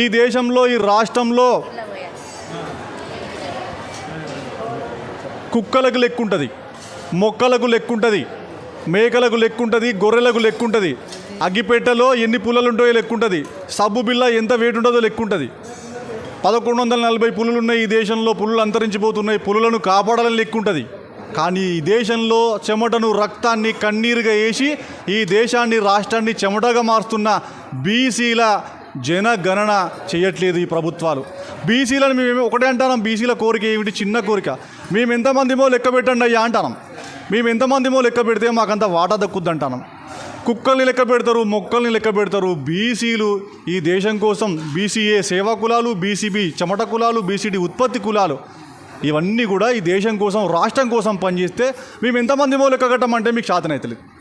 ఈ దేశంలో ఈ రాష్ట్రంలో కుక్కలకు లెక్కుంటుంది మొక్కలకు లెక్కుంటుంది మేకలకు లెక్కుంటుంది గొర్రెలకు లెక్కుంటుంది అగ్గిపెట్టెలో ఎన్ని పుల్లలు ఉంటాయో లెక్కుంటుంది సబ్బు బిల్ల ఎంత వేటు ఉంటుందో లెక్కుంటుంది. పదకొండు వందల నలభై పులులు ఉన్నాయి ఈ దేశంలో పులులు అంతరించిపోతున్నాయి పులులను కాపాడాలని లెక్కుంటుంది. కానీ ఈ దేశంలో చెమటను రక్తాన్ని కన్నీరుగా వేసి ఈ దేశాన్ని రాష్ట్రాన్ని చెమటగా మారుస్తున్న బీసీల జనగణన చేయట్లేదు ఈ ప్రభుత్వాలు. బీసీలను మేము ఒకటే అంటాం బీసీల కోరిక ఏమిటి? చిన్న కోరిక. మేము ఎంతమందిమో లెక్క పెట్టండి అయ్యా అంటాం మేము ఎంతమందిమో లెక్క పెడితే మాకంత వాటా దక్కుద్ది అంటాం కుక్కల్ని లెక్క పెడతారు మొక్కల్ని లెక్క పెడతారు. బీసీలు ఈ దేశం కోసం బీసీఏ సేవా కులాలు బీసీబీ చెమట కులాలు బీసీడీ ఉత్పత్తి కులాలు ఇవన్నీ కూడా ఈ దేశం కోసం రాష్ట్రం కోసం పనిచేస్తే మేము ఎంతమందిమో లెక్క కట్టమంటే మీకు శాతనైతలేదు.